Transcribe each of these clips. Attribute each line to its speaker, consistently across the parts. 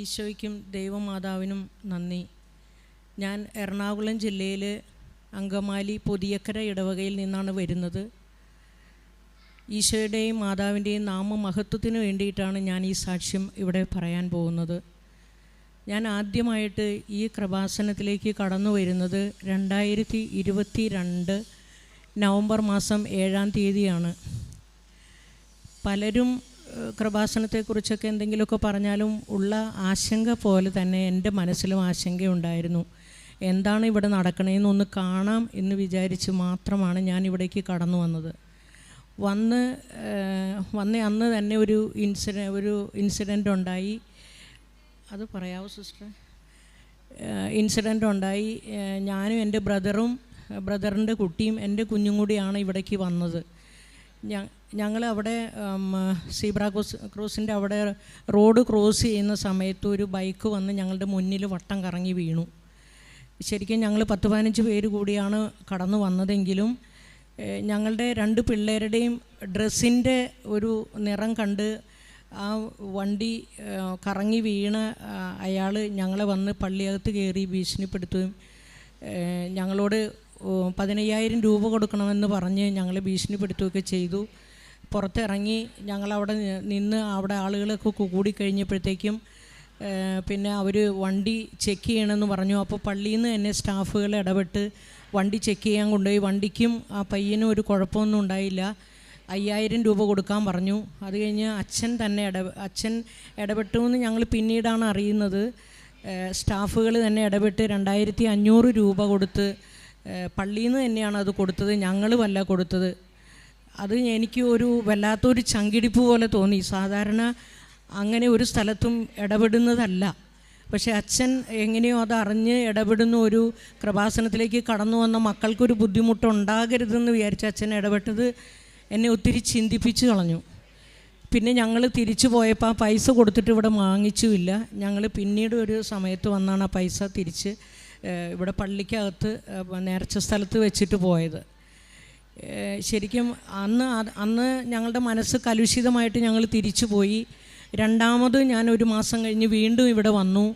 Speaker 1: ഈശോയ്ക്കും ദൈവമാതാവിനും നന്ദി. ഞാൻ എറണാകുളം ജില്ലയിൽ അങ്കമാലി പുതിയക്കര ഇടവകയിൽ നിന്നാണ് വരുന്നത്. ഈശോയുടെയും മാതാവിന്റെയും നാമമഹത്വത്തിന് വേണ്ടിയിട്ടാണ് ഞാൻ ഈ സാക്ഷ്യം ഇവിടെ പറയാൻ പോകുന്നത്. ഞാൻ ആദ്യമായിട്ട് ഈ കൃപാസനത്തിലേക്ക് കടന്നു വരുന്നത് രണ്ടായിരത്തി ഇരുപത്തി രണ്ട് നവംബർ മാസം ഏഴാം തീയതിയാണ്. പലരും കൃപാസനത്തെക്കുറിച്ചൊക്കെ എന്തെങ്കിലുമൊക്കെ പറഞ്ഞാലും ഉള്ള ആശങ്ക പോലെ തന്നെ എന്റെ മനസ്സിലും ആശങ്കയുണ്ടായിരുന്നു. എന്താണ് ഇവിടെ നടക്കണേന്നൊന്ന് കാണാം എന്ന് വിചാരിച്ച് മാത്രമാണ് ഞാൻ ഇവിടേക്ക് കടന്നു വന്നത്. വന്ന് വന്ന അന്ന് തന്നെ ഒരു ഇൻസിഡ ഒരു ഇൻസിഡന്റ് ഉണ്ടായി. അത് പറയാവോ സിസ്റ്റർ ഇൻസിഡന്റ് ഉണ്ടായി. ഞാനും എന്റെ ബ്രദറും ബ്രദറിന്റെ കുട്ടിയും എന്റെ കുഞ്ഞും കൂടിയാണ് ഇവിടേക്ക് വന്നത്. ഞങ്ങൾ അവിടെ സീബ്ര ക്രോസ് ക്രോസിന്റെ അവിടെ റോഡ് ക്രോസ് ചെയ്യുന്ന സമയത്ത് ഒരു ബൈക്ക് വന്ന് ഞങ്ങളുടെ മുന്നിൽ വട്ടം കറങ്ങി വീണു. ശരിക്കും ഞങ്ങൾ പത്ത് പതിനഞ്ച് പേര് കൂടിയാണ് കടന്നു വന്നതെങ്കിലും ഞങ്ങളുടെ രണ്ട് പിള്ളേരുടെയും ഡ്രസ്സിന്റെ ഒരു നിറം കണ്ട് ആ വണ്ടി കറങ്ങി വീണ അയാൾ ഞങ്ങളെ വന്ന് പള്ളിയകത്ത് കയറി ഭീഷണിപ്പെടുത്തുകയും ഞങ്ങളോട് പതിനയ്യായിരം രൂപ കൊടുക്കണമെന്ന് പറഞ്ഞ് ഞങ്ങളെ ഭീഷണിപ്പെടുത്തുകയൊക്കെ ചെയ്തു. പുറത്തിറങ്ങി ഞങ്ങളവിടെ നിന്ന് അവിടെ ആളുകളൊക്കെ കൂടി കൂടിക്കഴിഞ്ഞപ്പോഴത്തേക്കും പിന്നെ അവർ വണ്ടി ചെക്ക് ചെയ്യണമെന്ന് പറഞ്ഞു. അപ്പോൾ പള്ളിയിൽ നിന്ന് തന്നെ സ്റ്റാഫുകൾ ഇടപെട്ട് വണ്ടി ചെക്ക് ചെയ്യാൻ കൊണ്ടുപോയി. വണ്ടിക്കും ആ പയ്യനും ഒരു കുഴപ്പമൊന്നും ഉണ്ടായില്ല. അയ്യായിരം രൂപ കൊടുക്കാൻ പറഞ്ഞു. അത് കഴിഞ്ഞ് അച്ഛൻ തന്നെ ഇട അച്ഛൻ ഇടപെട്ടു എന്ന് ഞങ്ങൾ പിന്നീടാണ് അറിയുന്നത്. സ്റ്റാഫുകൾ തന്നെ ഇടപെട്ട് രണ്ടായിരത്തി അഞ്ഞൂറ് രൂപ കൊടുത്ത് പള്ളിയിൽ നിന്ന് തന്നെയാണ് അത് കൊടുത്തത്. ഞങ്ങളുമല്ല കൊടുത്തത്. അത് എനിക്ക് ഒരു വല്ലാത്തൊരു ചങ്കിടിപ്പ് പോലെ തോന്നി. സാധാരണ അങ്ങനെ ഒരു സ്ഥലത്തും ഇടപെടുന്നതല്ല. പക്ഷേ അച്ഛൻ എങ്ങനെയോ അത് ഇടപെടുന്ന ഒരു കൃപാസനത്തിലേക്ക് കടന്നു വന്ന മക്കൾക്കൊരു ബുദ്ധിമുട്ടുണ്ടാകരുതെന്ന് വിചാരിച്ച് അച്ഛൻ ഇടപെട്ടത് എന്നെ ഒത്തിരി ചിന്തിപ്പിച്ച് കളഞ്ഞു. പിന്നെ ഞങ്ങൾ തിരിച്ചു പോയപ്പോൾ ആ പൈസ കൊടുത്തിട്ട് ഇവിടെ വാങ്ങിച്ചുമില്ല. ഞങ്ങൾ പിന്നീട് ഒരു സമയത്ത് വന്നാണ് ആ പൈസ തിരിച്ച് ഇവിടെ പള്ളിക്കകത്ത് നേർച്ച സ്ഥലത്ത് വെച്ചിട്ട് പോയത്. ശരിക്കും അന്ന് അന്ന് ഞങ്ങളുടെ മനസ്സ് കലുഷിതമായിട്ട് ഞങ്ങൾ തിരിച്ചു പോയി രണ്ടാമത് ഞാൻ ഒരു മാസം കഴിഞ്ഞ് വീണ്ടും ഇവിടെ വന്നു.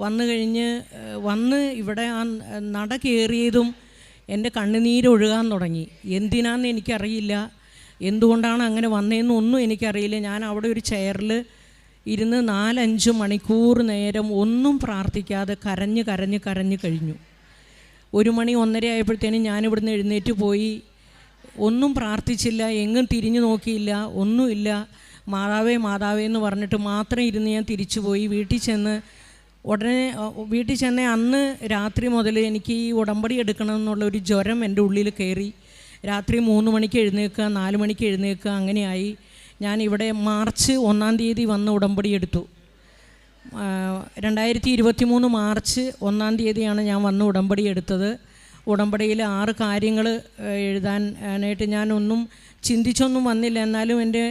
Speaker 1: വന്നു കഴിഞ്ഞ് വന്ന് ഇവിടെ ആ നട കയറിയതും എന്റെ കണ്ണുനീരൊഴുകാൻ തുടങ്ങി. എന്തിനാന്ന് എനിക്കറിയില്ല. എന്തുകൊണ്ടാണ് അങ്ങനെ വന്നതെന്നൊന്നും എനിക്കറിയില്ല. ഞാൻ അവിടെ ഒരു ചെയറിൽ ഇരുന്ന് നാലഞ്ച് മണിക്കൂർ നേരം ഒന്നും പ്രാർത്ഥിക്കാതെ കരഞ്ഞ് കരഞ്ഞ് കരഞ്ഞ് കഴിഞ്ഞു. ഒരു മണി ഒന്നര ആയപ്പോഴത്തേനും ഞാനിവിടുന്ന് എഴുന്നേറ്റ് പോയി. ഒന്നും പ്രാർത്ഥിച്ചില്ല എങ്ങും തിരിഞ്ഞു നോക്കിയില്ല ഒന്നുമില്ല. മാതാവേ മാതാവേ എന്ന് പറഞ്ഞിട്ട് മാത്രം ഇരുന്ന് ഞാൻ തിരിച്ചു പോയി വീട്ടിൽ ചെന്ന് ഉടനെ വീട്ടിൽ ചെന്ന അന്ന് രാത്രി മുതൽ എനിക്ക് ഈ ഉടമ്പടി എടുക്കണം എന്നുള്ള ഒരു ജ്വരം എന്റെ ഉള്ളിൽ കയറി. രാത്രി മൂന്ന് മണിക്ക് എഴുന്നേൽക്കുക നാല് മണിക്ക് എഴുന്നേൽക്കുക അങ്ങനെയായി. ഞാൻ ഇവിടെ മാർച്ച് ഒന്നാം തീയതി വന്ന് ഉടമ്പടി എടുത്തു. രണ്ടായിരത്തി ഇരുപത്തി മൂന്ന് മാർച്ച് ഒന്നാം തീയതിയാണ് ഞാൻ വന്ന് ഉടമ്പടി എടുത്തത്. ഉടമ്പടിയിൽ ആറ് കാര്യങ്ങൾ എഴുതാൻ ആയിട്ട് ഞാനൊന്നും ചിന്തിച്ചൊന്നും വന്നില്ല. എന്നാലും എന്റെ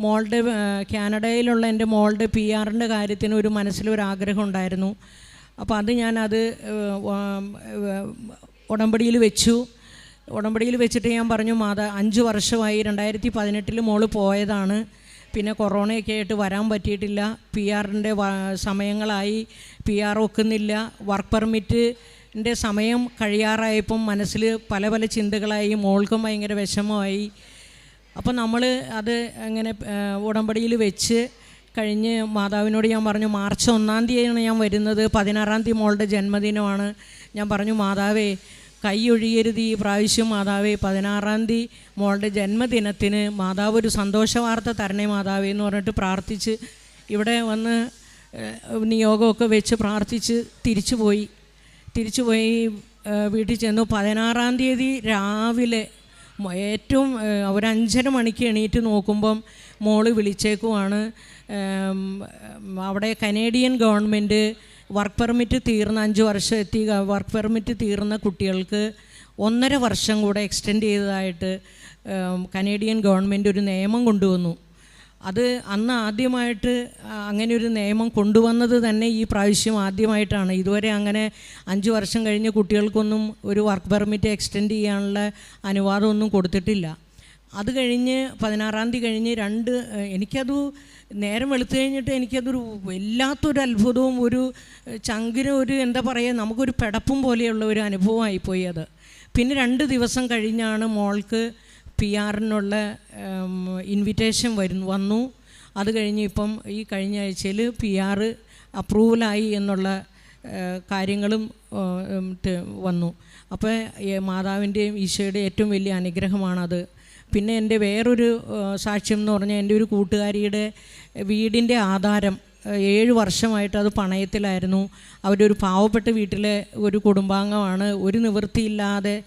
Speaker 1: മോളുടെ കാനഡയിലുള്ള എന്റെ മോളുടെ പി ആറിന്റെ കാര്യത്തിന് ഒരു മനസ്സിലൊരാഗ്രഹം ഉണ്ടായിരുന്നു അപ്പോൾ അത് ഞാനത് ഉടമ്പടിയിൽ വെച്ചു. ഉടമ്പടിയിൽ വെച്ചിട്ട് ഞാൻ പറഞ്ഞു മാതാ അഞ്ച് വർഷമായി രണ്ടായിരത്തി പതിനെട്ടിൽ മോൾ പോയതാണ്. പിന്നെ കൊറോണയൊക്കെ ആയിട്ട് വരാൻ പറ്റിയിട്ടില്ല. പി ആറിന്റെ സമയങ്ങളായി. പി ആർ ഒക്കുന്നില്ല. വർക്ക് പെർമിറ്റിന്റെ സമയം കഴിയാറായപ്പം മനസ്സിൽ പല പല ചിന്തകളായി മോൾക്കും ഭയങ്കര വിഷമമായി. അപ്പോൾ നമ്മൾ അത് അങ്ങനെ ഉടമ്പടിയിൽ വെച്ച് കഴിഞ്ഞ് മാതാവിനോട് ഞാൻ പറഞ്ഞു മാർച്ച് ഒന്നാം തീയതിയാണ് ഞാൻ വരുന്നത് പതിനാറാം തീയതി മോളുടെ ജന്മദിനമാണ്. ഞാൻ പറഞ്ഞു മാതാവേ കൈ ഒഴിയരുത് ഈ പ്രാവശ്യം മാതാവേ പതിനാറാം തീയതി മോളുടെ ജന്മദിനത്തിന് മാതാവ് ഒരു സന്തോഷ വാർത്ത തരണേ മാതാവേ എന്ന് പറഞ്ഞിട്ട് പ്രാർത്ഥിച്ച് ഇവിടെ വന്ന് നിയോഗമൊക്കെ വെച്ച് പ്രാർത്ഥിച്ച് തിരിച്ചു പോയി തിരിച്ചു പോയി ഏഹ്, വീട്ടിൽ ചെന്നു. പതിനാറാം തീയതി രാവിലെ ഏറ്റവും ഒരഞ്ചര മണിക്ക് എണീറ്റ് നോക്കുമ്പം മോൾ വിളിച്ചേക്കുവാണ്. അവിടെ കനേഡിയൻ ഗവൺമെന്റ് വർക്ക് പെർമിറ്റ് തീർന്ന അഞ്ച് വർഷം എത്തി. വർക്ക് പെർമിറ്റ് തീർന്ന കുട്ടികൾക്ക് ഒന്നര വർഷം കൂടെ എക്സ്റ്റെൻഡ് ചെയ്തതായിട്ട് കനേഡിയൻ ഗവൺമെന്റ് ഒരു നിയമം കൊണ്ടുവന്നു. അത് അന്ന് ആദ്യമായിട്ട് അങ്ങനെ ഒരു നിയമം കൊണ്ടുവന്നത് തന്നെ ഈ പ്രാവശ്യം ആദ്യമായിട്ടാണ്. ഇതുവരെ അങ്ങനെ അഞ്ച് വർഷം കഴിഞ്ഞ് കുട്ടികൾക്കൊന്നും ഒരു വർക്ക് പെർമിറ്റ് എക്സ്റ്റെൻഡ് ചെയ്യാനുള്ള അനുവാദമൊന്നും കൊടുത്തിട്ടില്ല. അത് കഴിഞ്ഞ് പതിനാറാം തീയതി കഴിഞ്ഞ് രണ്ട് എനിക്കത് നേരം വെളുത്തു കഴിഞ്ഞിട്ട് എനിക്കതൊരു വല്ലാത്തൊരു അത്ഭുതവും ഒരു ചങ്കിന് ഒരു എന്താ പറയുക നമുക്കൊരു പെടപ്പും പോലെയുള്ള ഒരു അനുഭവമായിപ്പോയി അത്. പിന്നെ രണ്ട് ദിവസം കഴിഞ്ഞാണ് മോൾക്ക് പി ആറിനുള്ള ഇൻവിറ്റേഷൻ വരുന്നു വന്നു. അത് കഴിഞ്ഞ് ഇപ്പം ഈ കഴിഞ്ഞ ആഴ്ചയിൽ പി ആറ് അപ്രൂവലായി എന്നുള്ള കാര്യങ്ങളും വന്നു. അപ്പോൾ മാതാവിന്റെയും ഈശോയുടെ ഏറ്റവും വലിയ അനുഗ്രഹമാണത്. പിന്നെ എന്റെ വേറൊരു സാക്ഷ്യം എന്ന് പറഞ്ഞാൽ എന്റെ ഒരു കൂട്ടുകാരിയുടെ വീടിന്റെ ആധാരം ഏഴ് വർഷമായിട്ട് അത് പണയത്തിലായിരുന്നു. അവരൊരു പാവപ്പെട്ട വീട്ടിലെ ഒരു കുടുംബാംഗമാണ്. ഒരു നിവൃത്തിയില്ലാതെ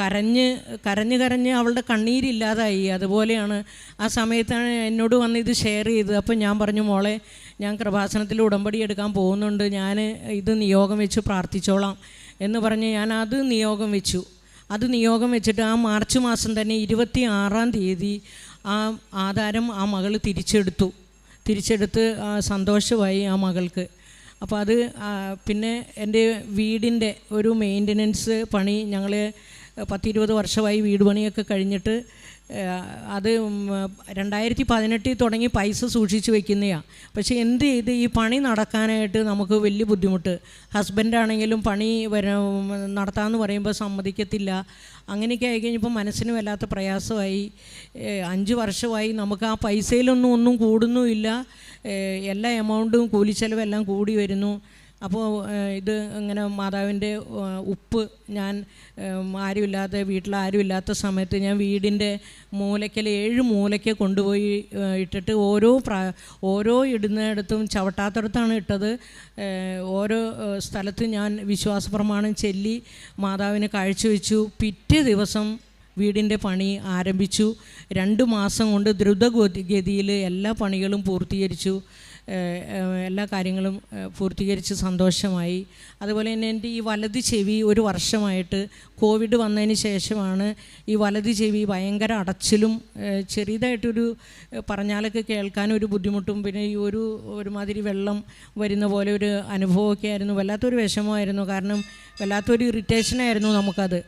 Speaker 1: കരഞ്ഞ് കരഞ്ഞ് കരഞ്ഞ് അവളുടെ കണ്ണീരില്ലാതായി. അതുപോലെയാണ് ആ സമയത്താണ് എന്നോട് വന്ന് ഇത് ഷെയർ ചെയ്തത്. അപ്പം ഞാൻ പറഞ്ഞു മോളെ ഞാൻ കൃപാസനത്തിൽ ഉടമ്പടി എടുക്കാൻ പോകുന്നുണ്ട്. ഞാൻ ഇത് നിയോഗം വെച്ച് പ്രാർത്ഥിച്ചോളാം. എന്ന് പറഞ്ഞ് ഞാൻ അത് നിയോഗം വെച്ചു. അത് നിയോഗം വെച്ചിട്ട് ആ മാർച്ച് മാസം തന്നെ ഇരുപത്തി ആറാം തീയതി ആ ആധാരം ആ മകൾ തിരിച്ചെടുത്തു. തിരിച്ചെടുത്ത് സന്തോഷമായി ആ മകൾക്ക്. അപ്പോൾ അത് പിന്നെ എന്റെ വീടിന്റെ ഒരു മെയിന്റനൻസ് പണി ഞങ്ങൾ പത്തിരുപത് വർഷമായി വീട് പണിയൊക്കെ കഴിഞ്ഞിട്ട് അത് രണ്ടായിരത്തി പതിനെട്ടിൽ തുടങ്ങി പൈസ സൂക്ഷിച്ച് വെക്കുന്നതാണ് പക്ഷേ എന്ത് ചെയ്ത് ഈ പണി നടക്കാനായിട്ട് നമുക്ക് വലിയ ബുദ്ധിമുട്ട്. ഹസ്ബൻഡാണെങ്കിലും പണി വര നടത്താമെന്ന് പറയുമ്പോൾ സമ്മതിക്കത്തില്ല. അങ്ങനെയൊക്കെ ആയി കഴിഞ്ഞപ്പോൾ മനസ്സിന് വല്ലാത്ത പ്രയാസമായി. അഞ്ച് വർഷമായി നമുക്ക് ആ പൈസയിലൊന്നും ഒന്നും കൂടുന്നുമില്ല. എല്ലാ എമൗണ്ടും കൂലിച്ചെലവെല്ലാം കൂടി വരുന്നു. അപ്പോൾ ഇത് ഇങ്ങനെ മാതാവിന്റെ ഉപ്പ് ഞാൻ ആരുമില്ലാത്ത വീട്ടിൽ ആരുമില്ലാത്ത സമയത്ത് ഞാൻ വീടിന്റെ മൂലയ്ക്കൽ ഏഴ് മൂലയ്ക്ക് കൊണ്ടുപോയി ഇട്ടിട്ട് ഓരോ പ്രാ ഓരോ ഇടുന്നിടത്തും ചവിട്ടാത്തടത്താണ് ഇട്ടത്. ഓരോ സ്ഥലത്ത് ഞാൻ വിശ്വാസ പ്രമാണം ചെല്ലി മാതാവിന് കാഴ്ചവെച്ചു. പിറ്റേ ദിവസം വീടിന്റെ പണി ആരംഭിച്ചു. രണ്ട് മാസം കൊണ്ട് ദ്രുതഗതിയിൽ എല്ലാ പണികളും പൂർത്തീകരിച്ചു. എല്ലാ കാര്യങ്ങളും പൂർത്തീകരിച്ച് സന്തോഷമായി. അതുപോലെ തന്നെ എന്റെ ഈ വലത് ചെവി ഒരു വർഷമായിട്ട് കോവിഡ് വന്നതിന് ശേഷമാണ് ഈ വലത് ചെവി ഭയങ്കര അടച്ചിലും ചെറിയതായിട്ടൊരു പറഞ്ഞാലൊക്കെ കേൾക്കാൻ ഒരു ബുദ്ധിമുട്ടും പിന്നെ ഈ ഒരു ഒരുമാതിരി വെള്ളം വരുന്ന പോലെ ഒരു അനുഭവമൊക്കെ ആയിരുന്നു. വല്ലാത്തൊരു വിഷമമായിരുന്നു. കാരണം വല്ലാത്തൊരു ഇറിറ്റേഷനായിരുന്നു നമുക്കത്.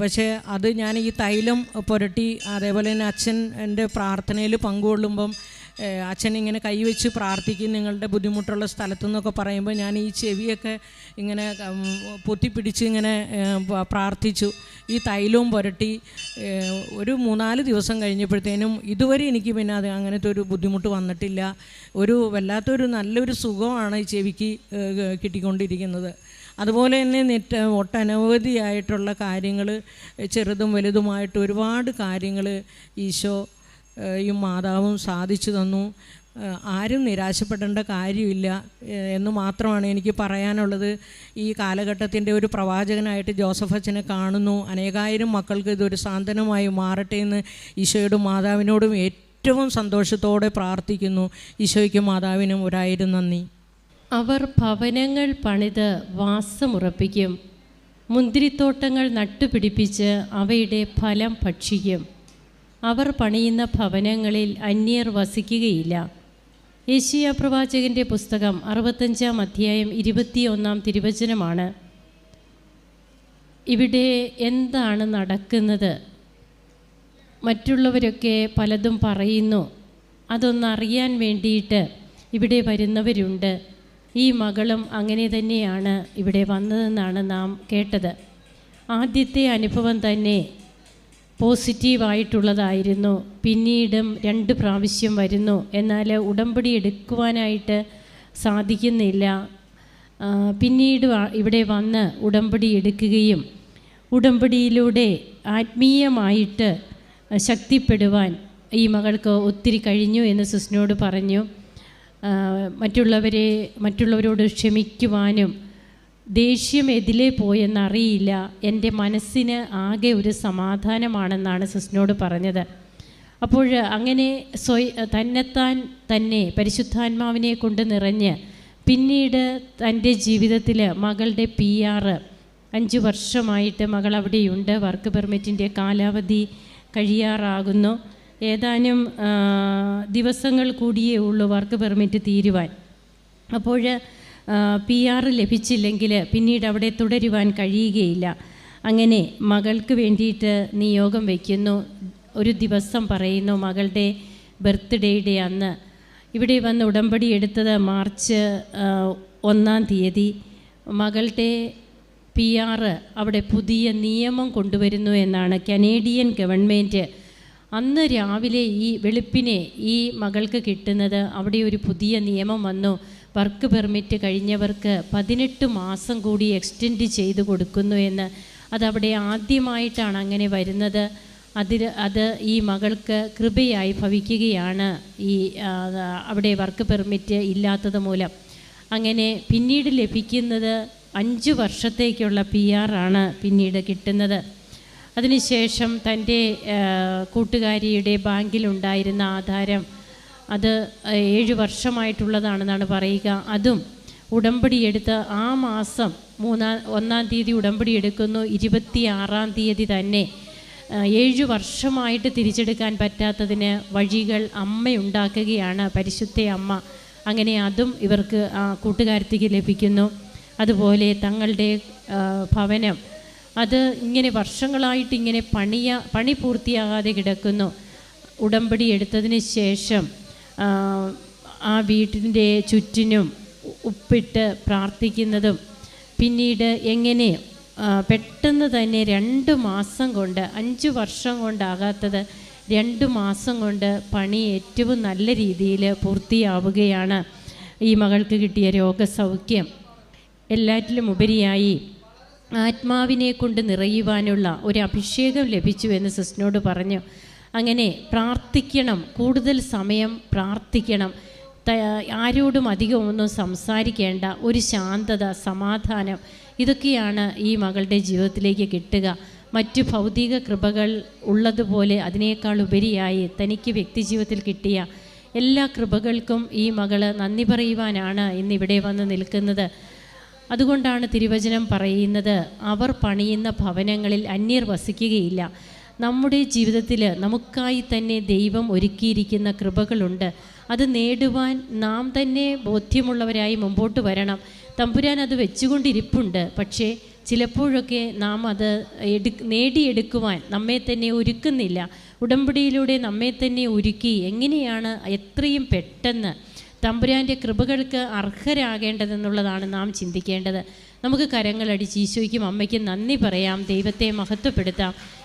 Speaker 1: പക്ഷേ അത് ഞാൻ ഈ തൈലം പുരട്ടി അതേപോലെ തന്നെ അച്ഛൻ എന്റെ പ്രാർത്ഥനയിൽ പങ്കുകൊള്ളുമ്പം അച്ഛൻ ഇങ്ങനെ കൈവച്ച് പ്രാർത്ഥിക്കും നിങ്ങളുടെ ബുദ്ധിമുട്ടുള്ള സ്ഥലത്തു നിന്നൊക്കെ പറയുമ്പോൾ ഞാൻ ഈ ചെവിയൊക്കെ ഇങ്ങനെ പൊത്തിപ്പിടിച്ച് ഇങ്ങനെ പ്രാർത്ഥിച്ചു. ഈ തൈലവും പുരട്ടി ഒരു മൂന്നാൽ ദിവസം കഴിഞ്ഞപ്പോഴത്തേനും ഇതുവരെ എനിക്ക് പിന്നെ അത് അങ്ങനത്തെ ഒരു ബുദ്ധിമുട്ട് വന്നിട്ടില്ല. ഒരു വല്ലാത്തൊരു നല്ലൊരു സുഖമാണ് ഈ ചെവിക്ക് കിട്ടിക്കൊണ്ടിരിക്കുന്നത്. അതുപോലെ തന്നെ നെറ്റ് ഒട്ടനവധിയായിട്ടുള്ള കാര്യങ്ങൾ ചെറുതും വലുതുമായിട്ട് ഒരുപാട് കാര്യങ്ങൾ ഈശോ ഈ മാതാവും സാധിച്ചു തന്നു. ആരും നിരാശപ്പെടേണ്ട കാര്യമില്ല എന്ന് മാത്രമാണ് എനിക്ക് പറയാനുള്ളത്. ഈ കാലഘട്ടത്തിന്റെ ഒരു പ്രവാചകനായിട്ട് ജോസഫ് അച്ഛനെ കാണുന്നു. അനേകായിരം മക്കൾക്ക് ഇതൊരു സാന്ത്വനമായി മാറട്ടെ എന്ന് ഈശോയോടും മാതാവിനോടും ഏറ്റവും സന്തോഷത്തോടെ പ്രാർത്ഥിക്കുന്നു. ഈശോയ്ക്കും മാതാവിനും ഒരായിരം നന്ദി.
Speaker 2: അവർ ഭവനങ്ങൾ പണിത് വാസമുറപ്പിക്കും. മുന്തിരിത്തോട്ടങ്ങൾ നട്ടുപിടിപ്പിച്ച് അവയുടെ ഫലം ഭക്ഷിക്കും. അവർ പണിയുന്ന ഭവനങ്ങളിൽ അന്യർ വസിക്കുകയില്ല. ഏഷ്യ പ്രവാചകന്റെ പുസ്തകം അറുപത്തഞ്ചാം അധ്യായം ഇരുപത്തിയൊന്നാം തിരുവചനമാണ്. ഇവിടെ എന്താണ് നടക്കുന്നത്? മറ്റുള്ളവരൊക്കെ പലതും പറയുന്നു. അതൊന്നറിയാൻ വേണ്ടിയിട്ട് ഇവിടെ വരുന്നവരുണ്ട്. ഈ മകളും അങ്ങനെ തന്നെയാണ് ഇവിടെ വന്നതെന്നാണ് നാം കേട്ടത്. ആദ്യത്തെ അനുഭവം തന്നെ പോസിറ്റീവായിട്ടുള്ളതായിരുന്നു. പിന്നീടും രണ്ട് പ്രാവശ്യം വരുന്നു. എന്നാൽ ഉടമ്പടി എടുക്കുവാനായിട്ട് സാധിക്കുന്നില്ല. പിന്നീട് ഇവിടെ വന്ന് ഉടമ്പടി എടുക്കുകയും ഉടമ്പടിയിലൂടെ ആത്മീയമായിട്ട് ശക്തിപ്പെടുവാൻ ഈ മകൾക്ക് ഒത്തിരി കഴിഞ്ഞു എന്ന് സിസ്നോട് പറഞ്ഞു. മറ്റുള്ളവരെ മറ്റുള്ളവരോട് ക്ഷമിക്കുവാനും ദേഷ്യം എതിലേ പോയെന്നറിയില്ല. എന്റെ മനസ്സിന് ആകെ ഒരു സമാധാനമാണെന്നാണ് സിസ്റ്റിനോട് പറഞ്ഞത്. അപ്പോൾ അങ്ങനെ സ്വയ തന്നെത്താൻ തന്നെ പരിശുദ്ധാത്മാവിനെ കൊണ്ട് നിറഞ്ഞ് പിന്നീട് തന്റെ ജീവിതത്തിൽ മകളുടെ പി ആർ അഞ്ച് വർഷമായിട്ട് മകൾ അവിടെയുണ്ട്. വർക്ക് പെർമിറ്റിന്റെ കാലാവധി കഴിയാറാകുന്നു. ഏതാനും ദിവസങ്ങൾ കൂടിയേ ഉള്ളൂ വർക്ക് പെർമിറ്റ് തീരുവാൻ. അപ്പോൾ പി ആർ ലഭിച്ചില്ലെങ്കിൽ പിന്നീട് അവിടെ തുടരുവാൻ കഴിയുകയില്ല. അങ്ങനെ മകൾക്ക് വേണ്ടിയിട്ട് നിയോഗം വയ്ക്കുന്നു. ഒരു ദിവസം പറയുന്നു മകളുടെ ബർത്ത്ഡേയുടെ അന്ന് ഇവിടെ വന്ന് ഉടമ്പടി എടുത്തത് മാർച്ച് ഒന്നാം തീയതി. മകളുടെ പി ആർ അവിടെ പുതിയ നിയമം കൊണ്ടുവരുന്നു എന്നാണ് കനേഡിയൻ ഗവൺമെന്റ് അന്ന് രാവിലെ ഈ വെളുപ്പിനെ ഈ മകൾക്ക് കിട്ടുന്നത് അവിടെ ഒരു പുതിയ നിയമം വന്നു. വർക്ക് പെർമിറ്റ് കഴിഞ്ഞവർക്ക് പതിനെട്ട് മാസം കൂടി എക്സ്റ്റെൻഡ് ചെയ്ത് കൊടുക്കുന്നു എന്ന്. അതവിടെ ആദ്യമായിട്ടാണ് അങ്ങനെ വരുന്നത്. അതിൽ അത് ഈ മകൾക്ക് കൃപയായി ഭവിക്കുകയാണ് ഈ അവിടെ വർക്ക് പെർമിറ്റ് ഇല്ലാത്തത് മൂലം. അങ്ങനെ പിന്നീട് ലഭിക്കുന്നത് അഞ്ച് വർഷത്തേക്കുള്ള പി ആണ് പിന്നീട് കിട്ടുന്നത്. അതിനുശേഷം തന്റെ കൂട്ടുകാരിയുടെ ബാങ്കിലുണ്ടായിരുന്ന ആധാരം അത് ഏഴ് വർഷമായിട്ടുള്ളതാണെന്നാണ് പറയുക. അതും ഉടമ്പടി എടുത്ത് ആ മാസം മൂന്നാം ഒന്നാം തീയതി ഉടമ്പടി എടുക്കുന്നു ഇരുപത്തി ആറാം തീയതി തന്നെ. ഏഴ് വർഷമായിട്ട് തിരിച്ചെടുക്കാൻ പറ്റാത്തതിന് വഴികൾ അമ്മയുണ്ടാക്കുകയാണ് പരിശുദ്ധ അമ്മ. അങ്ങനെ അതും ഇവർക്ക് ആ കൂട്ടുകാരത്തേക്ക് ലഭിക്കുന്നു. അതുപോലെ തങ്ങളുടെ ഭവനം. അത് ഇങ്ങനെ വർഷങ്ങളായിട്ട് ഇങ്ങനെ പണിയ പണി പൂർത്തിയാകാതെ കിടക്കുന്നു. ഉടമ്പടി എടുത്തതിന് ശേഷം ആ, വീട്ടിന്റെ ചുറ്റിനും ഉപ്പിട്ട് പ്രാർത്ഥിക്കുന്നതും പിന്നീട് എങ്ങനെ പെട്ടെന്ന് തന്നെ രണ്ട് മാസം കൊണ്ട് അഞ്ച് വർഷം കൊണ്ടാകാത്തത് രണ്ട് മാസം കൊണ്ട് പണി ഏറ്റവും നല്ല രീതിയിൽ പൂർത്തിയാവുകയാണ് ഈ മകൾക്ക് കിട്ടിയ രോഗസൗഖ്യം. എല്ലാറ്റിലും ഉപരിയായി ആത്മാവിനെ കൊണ്ട് നിറയുവാനുള്ള ഒരു അഭിഷേകം ലഭിച്ചു എന്ന് സിസ്റ്റിനോട് പറഞ്ഞു. അങ്ങനെ പ്രാർത്ഥിക്കണം. കൂടുതൽ സമയം പ്രാർത്ഥിക്കണം. ആരോടും അധികം ഒന്നും സംസാരിക്കേണ്ട ഒരു ശാന്തത സമാധാനം ഇതൊക്കെയാണ് ഈ മകളുടെ ജീവിതത്തിലേക്ക് കിട്ടുക. മറ്റു ഭൗതിക കൃപകൾ ഉള്ളതുപോലെ അതിനേക്കാൾ ഉപരിയായി തനിക്ക് വ്യക്തിജീവിതത്തിൽ കിട്ടിയ എല്ലാ കൃപകൾക്കും ഈ മകൾ നന്ദി പറയുവാനാണ് ഇന്നിവിടെ വന്ന് നിൽക്കുന്നത്. അതുകൊണ്ടാണ് തിരുവചനം പറയുന്നത് അവർ പണിയുന്ന ഭവനങ്ങളിൽ അന്യർ വസിക്കുകയില്ല. നമ്മുടെ ജീവിതത്തിൽ നമുക്കായി തന്നെ ദൈവം ഒരുക്കിയിരിക്കുന്ന കൃപകളുണ്ട്. അത് നേടുവാൻ നാം തന്നെ ബോധ്യമുള്ളവരായി മുമ്പോട്ട് വരണം. തമ്പുരാൻ അത് വെച്ചുകൊണ്ടിരിപ്പുണ്ട്. പക്ഷേ ചിലപ്പോഴൊക്കെ നാം അത് എടു നേടിയെടുക്കുവാൻ നമ്മെ തന്നെ ഒരുക്കുന്നില്ല. ഉടമ്പടിയിലൂടെ നമ്മെ തന്നെ ഒരുക്കി എങ്ങനെയാണ് എത്രയും പെട്ടെന്ന് തമ്പുരാന്റെ കൃപകൾക്ക് അർഹരാകേണ്ടതെന്നുള്ളതാണ് നാം ചിന്തിക്കേണ്ടത്. നമുക്ക് കരങ്ങളടിച്ച് ഈശോയ്ക്കും അമ്മയ്ക്കും നന്ദി പറയാം. ദൈവത്തെ മഹത്വപ്പെടുത്താം.